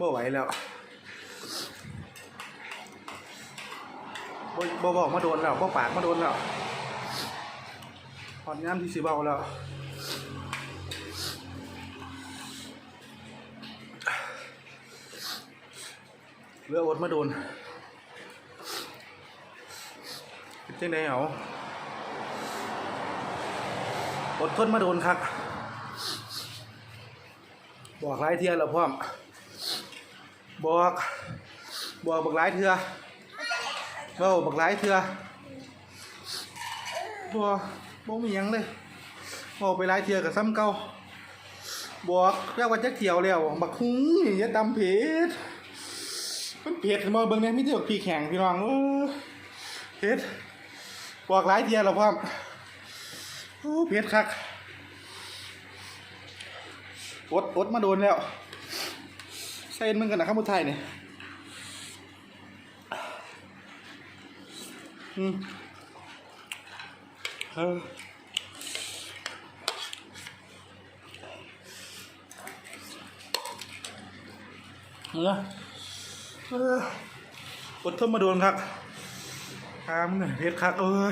บ่ไหวแล้วบ่บ่บอกมาโดนแล้วบ่ปากมาโดนแล้วตอนย้ำที่สิเบาแล้วเรืออดมาโดนเป็นจังไดเอาอดทนมาโดนครับบอกหลายเทียแล้วพร้อม บอกบอกบักหลายเทือเบ้าบักหลายเทือบ่บ่มีหยังเลยบอกไปหลายเทือกับซ้ำเก่าบอกแล้วว่าจะเที่ยวแล้วบักหุ้งอย่าตำเผ็ดมันเผ็ดมาเบิ่งเนี่ยมีแต่บักพี่แข็งพี่น้องเออเผ็ดบอกหลายเทียแล้วพร้อโอ้เผ็ดคักอดอดมาโดนแล้ว ใส่มึงกันนะครับมุไทยเนี่ยอืมเออเออเออดทนมาโดนครับคามเนี่ยเพชรคักเออ